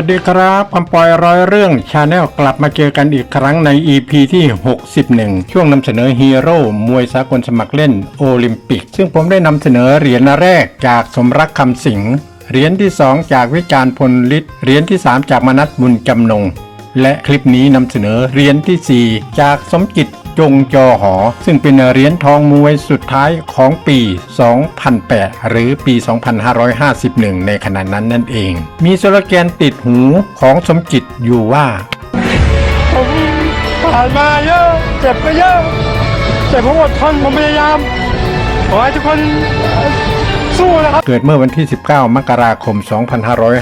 วัสดีครับคำปอยร้อยเรื่องชาแนลกลับมาเจอกันอีกครั้งใน EP ที่ 61 ช่วงนำเสนอฮีโร่มวยสากลสมัครเล่นโอลิมปิก ซึ่งผมได้นำเสนอเหรียญแรกจากสมรักคำสิงห์เหรียญที่ 2 จากวิจารณ์พลฤทธิ์เหรียญที่ 3 จากมนัสบุญจำนง และคลิปนี้นำเสนอเหรียญทีสี่4 จากสมจิต จงจอหอ ซึ่งเป็นเหรียญทองมวยสุดท้ายของปี 2008 หรือปี 2551 ในขณะนั้นนั่นเอง มีสโลแกนติดหูของสมจิตอยู่ว่าผมผ่านมาเยอะ เจ็บก็เยอะแต่ผมอดทนผมพยายามขอให้ทุกคน สู้นะครับ เกิดเมื่อวันที่ 19 มกราคม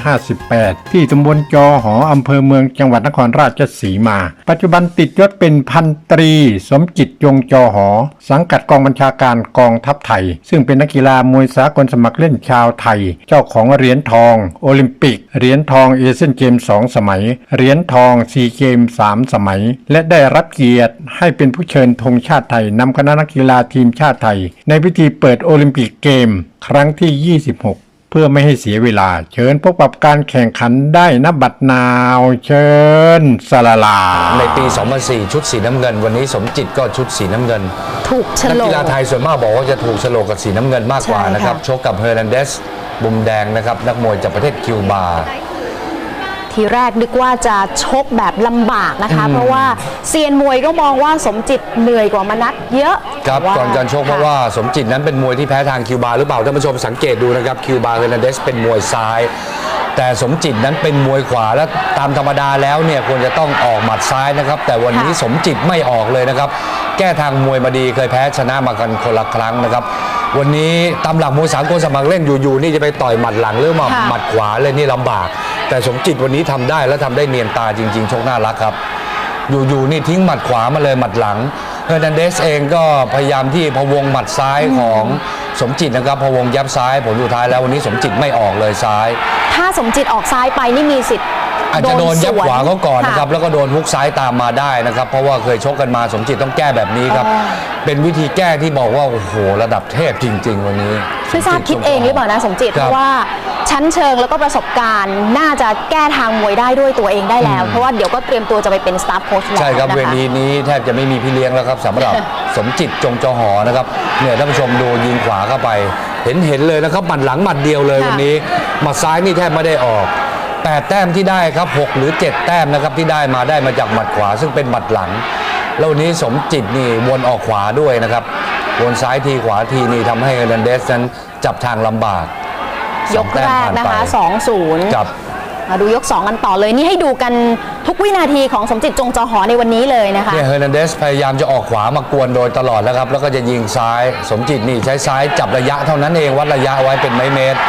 2558 ที่ตำบลจอหออำเภอเมืองจังหวัดนครราชสีมา ปัจจุบันติดยศเป็นพันตรี สมจิตยงจอหอ สังกัดกองบัญชาการกองทัพไทย ซึ่งเป็นนักกีฬามวยสากลสมัครเล่นชาวไทย เจ้าของเหรียญทอง โอลิมปิก เหรียญทองเอเชียนเกม2สมัย เหรียญทองซีเกม3สมัย และได้รับเกียรติให้เป็นผู้เชิญธงชาติไทยนำคณะนักกีฬาทีมชาติไทย ในพิธีเปิดโอลิมปิกเกมครั้งที่ 26 เพื่อไม่ให้เสียเวลา เชิญพบกับการแข่งขันได้นบัดนาว เชิญสลาลา ในปี 2004 ชุดสีน้ำเงิน วันนี้สมจิตก็ชุดสีน้ำเงิน ถูกฉนักลกกีฬาไทยส่วนมากบอกว่าจะถูกโฉลกกับสีน้ำเงินมากกว่าใช่ค่ะนะครับ ชกกับเฮอร์นันเดสบุมแดงนะครับ นักมวยจากประเทศคิวบา ทีแรกนึกว่าจะชกแบบลำบากนะคะ เพราะว่าเซียนมวยก็มองว่าสมจิตเหนื่อยกว่ามนัดเยอะครับว่าก่อนการชกเพราะว่าสมจิตนั้นเป็นมวยที่แพ้ทางคิวบาหรือเปล่าท่านผู้ชมสังเกตดูนะครับคิวบาเฮอร์นันเดสเป็นมวยซ้าย แต่สมจิตนั้นเป็นมวยขวาและตามธรรมดาแล้วเนี่ยควรจะต้องออกหมัดซ้ายนะครับ แต่วันนี้ค่ะสมจิตไม่ออกเลยนะครับ แก้ทางมวยมาดีเคยแพ้ชนะมากันคนละครั้งนะครับ วันนี้ตามหลักมวยสากลสมัครเล่นอยู่ๆนี่จะไปต่อยหมัดหลังหรือมาค่ะ หมัดขวาเลยนี่ลำบาก แต่สมจิตวันนี้ทำได้และทำได้เนียนตาจริง ๆ ชกน่ารักครับ อยู่ๆนี่ทิ้งหมัดขวามาเลยหมัดหลังเฮอร์นันเดสเองก็พยายามที่พะวงหมัดซ้ายของสมจิตนะครับพะวงยับซ้ายผลสุดท้ายแล้ววันนี้สมจิตไม่ออกเลยซ้าย ถ้าสมจิตออกซ้ายไปนี่มีสิทธิ์ อาจจะโดนยับสขวาเขาก่อนนะครับะแล้วก็โดนฮุกซ้ายตามมาได้นะครับ เพราะว่าเคยชกกันมาสมจิตต้องแก้แบบนี้ครับอ๋อเป็นวิธีแก้ที่บอกว่าโอ้โหระดับเทพจริง ๆ วันนี้ไม่ทราบคิดเองหรือเปล่านะสมจิตคเพบราะว่าชั้นเชิงแล้วก็ประสบการณ์ น่าจะแก้ทางมวยได้ด้วยตัวเองได้แล้ว เพราะว่าเดี๋ยวก็เตรียมตัวจะไปเป็นสตาฟโค้ชแล้วใช่ครับนะะเวทีนี้แทบจะไม่มีพี่เลี้ยงแล้วครับสำหรับสมจิตจงจอหอนะครับเนี่ยท่านผู้ชมดูยิงขวาเข้าไป เห็นเห็นเลยนะครับหมัดหลังหมัดเดียวเลยค่ะวันนี้หมัดซ้ายนี่แทบไม่ได้ออก แปดแต้มที่ได้ครับหกหรือเจ็ดแต้มนะครับที่ได้มาได้มาจากหมัดขวา ซึ่งเป็นหมัดหลัง แล้ววันนี้สมจิตนี่วนออกขวาด้วยนะครับวนซ้ายทีขวาทีนี่ทำให้เอร์นันเดสนั้นจับทางลำบากยกแรกนะคะสองแต้มผ่านไป2-0กับมาดูยก 2 กันต่อเลยนี่ให้ดูกันทุกวินาทีของสมจิตจงจอหอในวันนี้เลยนะคะเนี่ยเฮอร์นันเดสพยายามจะออกขวามากวนโดยตลอดแล้วครับ แล้วก็จะยิงซ้ายสมจิตนี่ใช้ซ้ายจับระยะเท่านั้นเองวัดระยะไว้เป็นไม้เมตร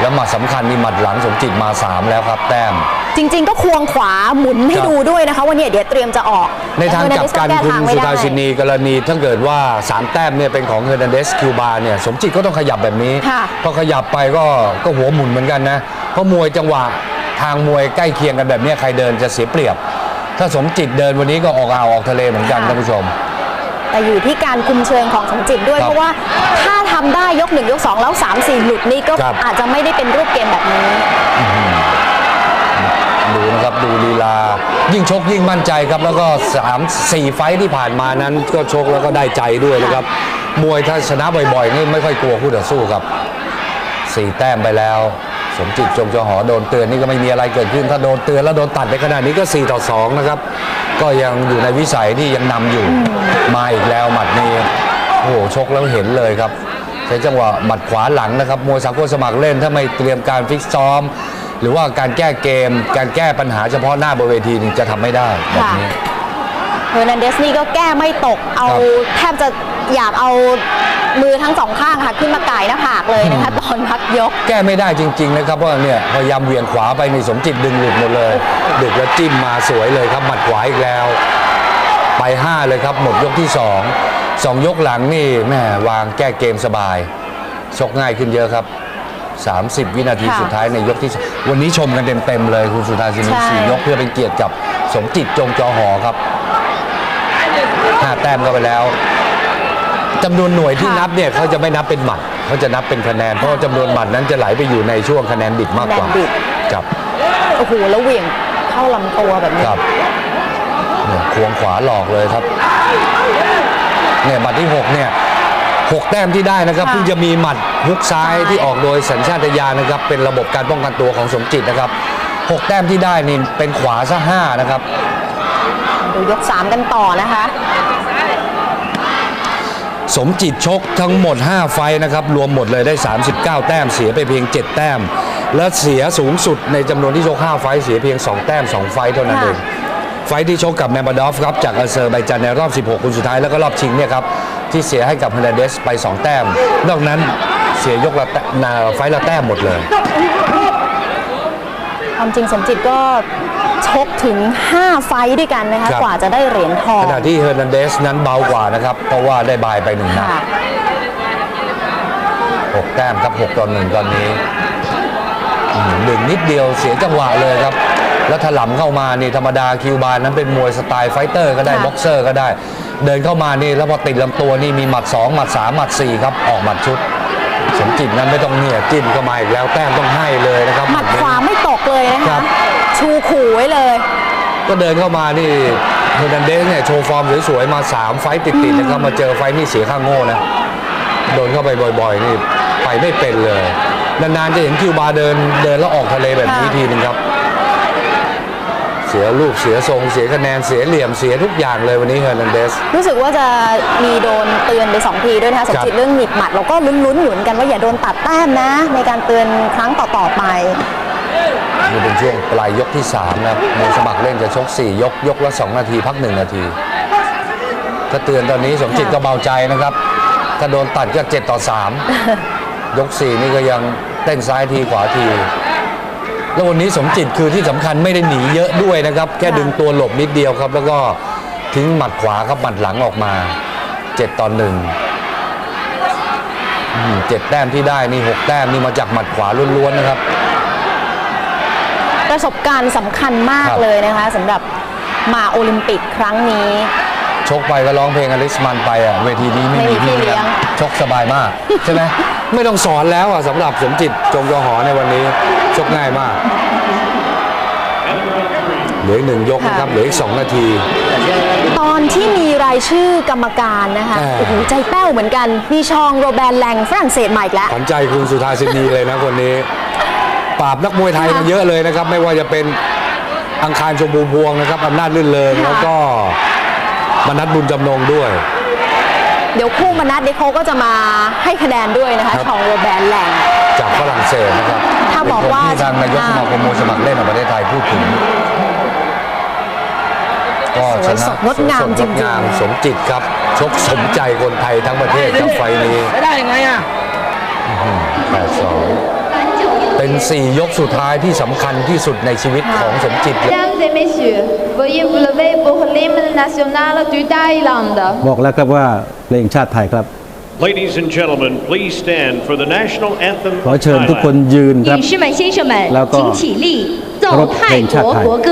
แล้วหมัดสำคัญนี่หมัดหลังสมจิตมา 3 แล้วครับแต้ม จริง ๆ ก็ควงขวาหมุนให้ครับ ดูด้วยนะคะว่าเนี่ยเดี๋ยวเตรียมจะออกในทางกลับกันแต่คุณเฮอร์นันเดสก็แก้ทางไม่สุได้ธาชินีกรณีถ้าเกิดว่า 3 แต้มเนี่ยเป็นของเฮอร์นันเดสคิวบาเนี่ยสมจิตก็ต้องขยับแบบนี้ค่ะ พอขยับไปก็ก็หัวหมุนเหมือนกันนะเพราะมวยจังหวะทางมวยใกล้เคียงกันแบบเนี้ยใครเดินจะเสียเปรียบ ถ้าสมจิตเดินวันนี้ก็ออกอ่าวออกทะเลเหมือนกันท่านผู้ชม แต่อยู่ที่การคุมเชิงของสมจิตด้วยครับเพราะว่าถ้าทำได้ยก1ยก2แล้ว3 4หลุดนี่ก็ครับอาจจะไม่ได้เป็นรูปเกมแบบนี้ดูนะครับดูลีลา ยิ่งชกยิ่งมั่นใจครับ แล้วก็3 4ไฟท์ที่ผ่านมานั้นก็ชกแล้วก็ได้ใจด้วยนะครับ มวยถ้าชนะบ่อยๆนี่ไม่ค่อยกลัวคู่ต่อสู้ครับ4แต้มไปแล้ว สมจิตจงจอหอโดนเตือนนี่ก็ไม่มีอะไรเกิดขึ้น ถ้าโดนเตือนแล้วโดนตัดในขนาดนี้ก็ 4 ต่อ 2 นะครับ ก็ยังอยู่ในวิสัยที่ยังนำอยู่ มาอีกแล้วหมัดนี้โอ้โหชกแล้วเห็นเลยครับ ใช้จังหวะหมัดขวาหลังนะครับมวยสากลสมัครเล่นถ้าไม่เตรียมการฟิกซ้อม หรือว่าการแก้เกม การแก้ปัญหาเฉพาะหน้าบนเวทีนี่จะทำไม่ได้แบบนี้เฮอร์นันเดสนี่ก็แก้ไม่ตกเอาครับแทบจะ อยากเอามือทั้งสองข้างค่ะขึ้นมาไก่หน้าผากเลยนะคะตอนพักยก แก้ไม่ได้จริง ๆ นะครับเพราะว่าเนี่ยพยายามเหวี่ยงขวาไปนี่สมจิตดึงหลุดหมดเลยดึกแล้วจิ้มมาสวยเลยครับหมัดขวาอีกแล้ว ไป 5 เลยครับ หมดยกที่ 2 2 ยกหลังนี่แม่วางแก้เกมสบายชกง่ายขึ้นเยอะครับ 30 วินาทีค่ะสุดท้ายในยกที่สองวันนี้ชมกันเต็มๆเลยคุณสุธาสินีใช่ สี่ยกเพื่อเป็นเกียรติกับสมจิตจงจอหอครับห้าแต้มเข้าไปแล้ว จำนวนหน่วยที่นับเนี่ยเขาจะไม่นับเป็นหมัดเขาจะนับเป็นคะแนนเพราะว่าจำนวนหมัดนั้นจะไหลไปอยู่ในช่วงคะแนนบิดมากกว่าคะแนนบิดครับโอ้โหแล้วเหวี่ยงเข้าลำตัวแบบนี้ครับเนี่ยควงขวาหลอกเลยครับเนี่ยหมัดที่6เนี่ยหกแต้มที่ได้นะครับค่ะเพิ่งจะมีหมัดฮุกซ้ายใช่ที่ออกโดยสัญชาตญาณนะครับ เป็นระบบการป้องกันตัวของสมจิตนะครับหกแต้มที่ได้นี่เป็นขวาซะห้านะครับ ดูยก3กันต่อนะคะ สมจิตชกทั้งหมด 5 ไฟท์นะครับ รวมหมดเลยได้ 39 แต้มเสียไปเพียง 7 แต้ม และเสียสูงสุดในจำนวนที่ชก 5 ไฟท์เสียเพียง 2 แต้ม 2 ไฟท์เท่านั้นค่ะเอง ไฟท์ที่ชกกับแมมบาดอฟครับจากอาเซอร์ไบจานในรอบ 16 คนสุดท้ายแล้วก็รอบชิงเนี่ยครับ ที่เสียให้กับเฮนเดสไป 2 แต้ม นอกนั้นเสียยกละแต้มนาไฟท์ละแต้มหมดเลยความจริงสมจิตก็ ชกถึง 5 ไฟต์ด้วยกันนะคะครับกว่าจะได้เหรียญทองขณะที่เฮอร์นันเดสนั้นเบากว่านะครับ เพราะว่าได้บายไปหนึ่งนัดค่ะหกแต้มครับ6ต่อหนึ่งตอนนี้อืมหนึ่งนิดเดียวเสียจังหวะเลยครับ แล้วถลำเข้ามานี่ธรรมดาคิวบาร์นั้นเป็นมวยสไตล์ไฟเตอร์ก็ได้ค่ะบ็อกเซอร์ก็ได้ เดินเข้ามานี่แล้วพอติดลำตัวนี่มีหมัด 2 หมัด 3 หมัด 4 ครับ ออกหมัดชุดสมจิตนั้นไม่ต้องเนี่ยจิ้มเข้ามาอีกแล้วแต้มต้องให้เลยนะครับ หมัดนี้ขวาไม่ตกเลยนะครัคะบ ชูขู่ไว้เลย ก็เดินเข้ามานี่เฮอร์นันเดสเนี่ยโชว์ฟอร์มสวยๆมา 3 ไฟต์ติดๆนะครับมาเจอไฟต์นี่เสียข้างโง่นะโดนเข้าไปบ่อยๆนี่ไปไม่เป็นเลย นานๆจะเห็นคิวบาร์เดินเดินแล้วออกทะเลแบบนี้ค่ะทีนึงครับ เสียลูกเสียทรงเสียคะแนนเสียเหลี่ยมเสียทุกอย่างเลยวันนี้เฮอร์นันเดส รู้สึกว่าจะมีโดนเตือนไป2ทีด้วยนะคะสมจิตเรื่องหนิบหมัดเราก็ลุ้นๆอยู่เหมือนกันว่าอย่าโดนตัดแต้มนะ ในการเตือนครั้งต่อๆไป นี่เป็นช่วงปลายยกที่3นะครับมวยสมัครเล่นจะชก 4 ยกยกละ 2 นาที พัก 1 นาที ถ้าเตือนตอนนี้สมจิตก็เบาใจนะครับ ถ้าโดนตัดก็ 7 ต่อ 3 ยก 4 นี่ก็ยังเต้นซ้ายทีขวาที แล้ววันนี้สมจิตคือที่สำคัญไม่ได้หนีเยอะด้วยนะครับ แค่ดึงตัวหลบนิดเดียวครับ แล้วก็ทิ้งหมัดขวาครับหมัดหลังออกมา 7 ต่อ 1 อืมเจ็ดแต้มที่ได้นี่6แต้มนี่มาจากหมัดขวาล้วนๆนะครับ ประสบการณ์สำคัญมากครับเลยนะคะสำหรับมาโอลิมปิกครั้งนี้ ชกไปก็ร้องเพลงอลิสมันไปอะเวทีนี้ไม่ไม่มีมีพี่พี่เลี้เลี้ยยงงชกสบายมาก ใช่ไหมไม่ต้องสอนแล้วอะสำหรับสมจิตจงยอหอในวันนี้ ชกง่ายมาก เหลืออีกหนึ่งยกนะครับเหลืออีกสองนาที ตอนที่มีรายชื่อกรรมการนะคะ อ่า โอ้โห ใจแป้วเหมือนกัน มีชองโรแบนแลงฝรั่งเศสมาอีกแล้ว ขวัญใจคุณสุธาสินีเลยนะคนนี้ ปราบนักมวยไทยมาเยอะเลยนะครับ ไม่ว่าจะเป็นอังคารชมพูพวงนะครับอำนาจลื่นเริงค่ะแล้วก็มนัดบุญจำนงด้วย เดี๋ยวคู่มนัดเดยวเขาก็จะมาให้คะแนนด้วยนะคะครับชองโรแบนแลงจากฝรั่งเศสนะครับถ้าบอกว่าเป็นคนที่ทางนายกสมาคมมวยสมัครเล่นแห่งประเทศไทยพูดถึงก็ชนะสวยสดงดงามสวยสจริดงงามสมจิตครับ ชกสมใจคนไทยทั้งประเทศครับไฟล์นี้ไม่ได้ยังไงอะแปดสอง เป็น 4 ยกสุดท้ายที่สำคัญที่สุดในชีวิตของสมจิตเลย Mesdames et messieurs, veuillez vous lever pour l'hymne national du Thaïlande. บอกแล้วครับว่าเพลงชาติไทยครับ Ladies and gentlemen, please stand for the national anthem ขอ of เชิญทุกคน Thailand. ยืนครับ 女士们、先生们 แล้วก็ 请起立，奏 เคารพเพล 泰 งชาติ 国 ไทย 国歌。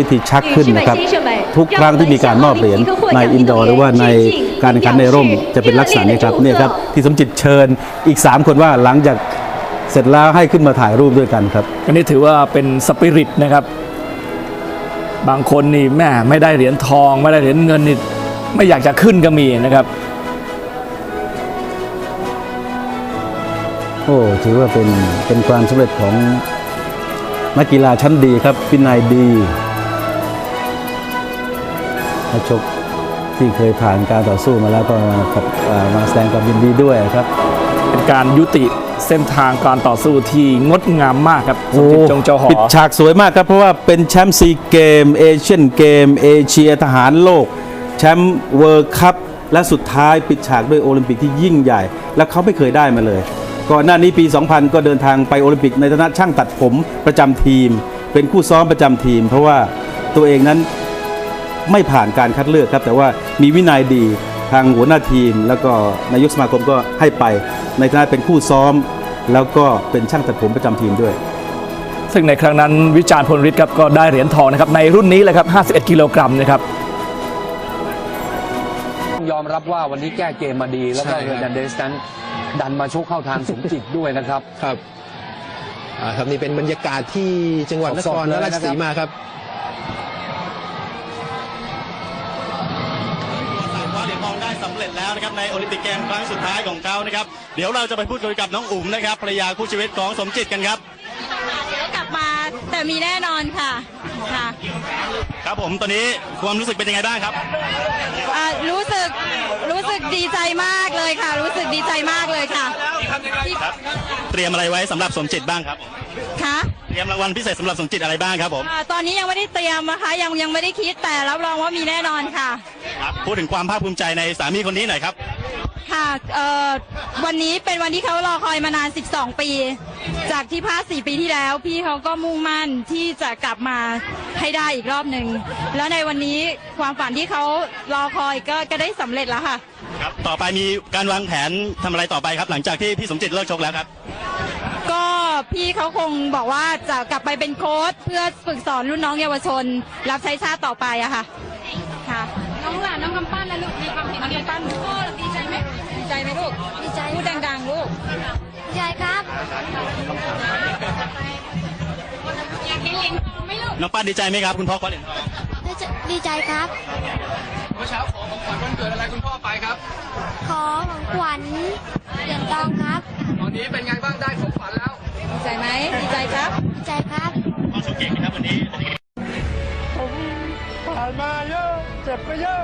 วิธีชักขึ้นนะครับ ทุกครั้งที่มีการมอบเหรียญในอินดอร์หรือว่าในการแข่งขันในร่มจะเป็นลักษณะนี้ครับเนี่ยครับที่สมจิตเชิญอีก 3 คนว่าหลังจากเสร็จแล้วให้ขึ้นมาถ่ายรูปด้วยกันครับอันนี้ถือว่าเป็นสปิริตนะครับ บางคนนี่แม่ไม่ได้เหรียญทอง ไม่ได้เหรียญเงินนี่ไม่อยากจะขึ้นก็มีนะครับโอ้ถือว่าเป็นเป็นความสำเร็จของนักกีฬาชั้นดีครับวินัยดี นักชกที่เคยผ่านการต่อสู้มาแล้วก็มากับเอ่อมาแสดงความยินดีด้วยครับ เป็นการยุติเส้นทางการต่อสู้ที่งดงามมากครับสมจิตจงเจ้าหอปิดฉากสวยมากครับ เพราะว่าเป็นแชมป์ซีเกม เอเชียนเกม เอเชียทหารโลก แชมป์เวิร์คัพและสุดท้ายปิดฉากด้วยโอลิมปิกที่ยิ่งใหญ่ และเขาไม่เคยได้มาเลย ก่อนหน้านี้ปี 2000 ก็เดินทางไปโอลิมปิกในฐานะช่างตัดผมประจำทีม เป็นคู่ซ้อมประจำทีม เพราะว่าตัวเองนั้น ไม่ผ่านการคัดเลือกครับ แต่ว่ามีวินัยดีทางหัวหน้าทีม แล้วก็นายกสมาคมก็ให้ไป ในฐานะเป็นคู่ซ้อม แล้วก็เป็นช่างตัดผมประจำทีมด้วย ซึ่งในครั้งนั้นวิจารณ์พลฤทธิ์ครับก็ได้เหรียญทองนะครับในรุ่นนี้แหละครับ 51 กิโลกรัมนะครับยอมรับว่าวันนี้แก้เกมมาดี แล้วก็ใช่เฮครับอร์นันเดสนั้นดันมาชกเข้าทางสมจิตด้วยนะครับ ครับอ่าครับนี่เป็นบรรยากาศที่จังหวัดนครสดๆเลยราชสีมาครับ ในโอลิมปิกเกมครั้งสุดท้ายของเขานะครับ เดี๋ยวเราจะไปพูดคุยกับน้องอุ๋มนะครับภรรยาคู่ชีวิตของสมจิตกันครับเดี๋ยวกลับมาแต่มีแน่นอนค่ะค่ะ ครับผมตอนนี้ความรู้สึกเป็นยังไงบ้างครับอ่ารู้สึกรู้สึกดีใจมากเลยค่ะ รู้สึกดีใจมากเลยค่ะที่ครับ เตรียมอะไรไว้สำหรับสมจิตบ้างครับค่ะ เตรียมรางวัลพิเศษสำหรับสมจิตอะไรบ้างครับผมอ่าตอนนี้ยังไม่ได้เตรียมนะคะ ยังยังไม่ได้คิดแต่รับรองว่ามีแน่นอนค่ะ ครับพูดถึงความภาคภูมิใจในสามีคนนี้หน่อยครับ ค่ะเอ่อวันนี้เป็นวันที่เขารอคอยมานาน 12 ปี จากที่พลาด4ปีที่แล้ว พี่เขาก็มุ่งมั่นที่จะกลับมาให้ได้อีกรอบหนึ่งแล้วในวันนี้ความฝันที่เขารอคอยก็ก็ได้สำเร็จแล้วค่ะ ครับ ต่อไปมีการวางแผนทำอะไรต่อไปครับ หลังจากที่พี่สมจิตเลิกชกแล้วครับก็ พี่เขาคงบอกว่าจะกลับไปเป็นโค้ชเพื่อฝึกสอนรุ่นน้องเยาวชน รับใช้ชาติต่อไปอะค่ะ ค่ะ น้องหลานน้องกำปั้นนะลูกมีความเห็นน้องกำปั้นพ่อดีใจไหมดีใจไหมลูกดีใจพูดดังๆลูกใช่ครับอยากเห็นเหรียญทองไหมลูกน้องป้านดีใจไหมครับคุณพ่อคว้าเหรียญทองดีใจครับเมื่อเช้าขอของขวัญวันเกิดอะไรคุณพ่อไปครับ ขอของขวัญเหรียญทองครับ ตอนนี้เป็นไงบ้างได้ของขวัญแล้ว ดีใจไหมดีใจครับดีใจครับพ่อชกเก่งนะครับวันนี้ผมผ่านมาเยอะเจ็บก็เยอะ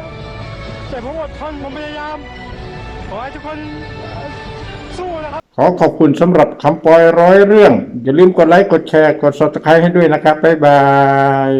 แต่ผมอดทนผมพยายามขอให้ทุกคนสู้นะครับขอขอบคุณสำหรับคำปล่อยร้อยเรื่อง อย่าลืมกดไลค์กดแชร์กด subscribe ให้ด้วยนะครับ บ๊ายบาย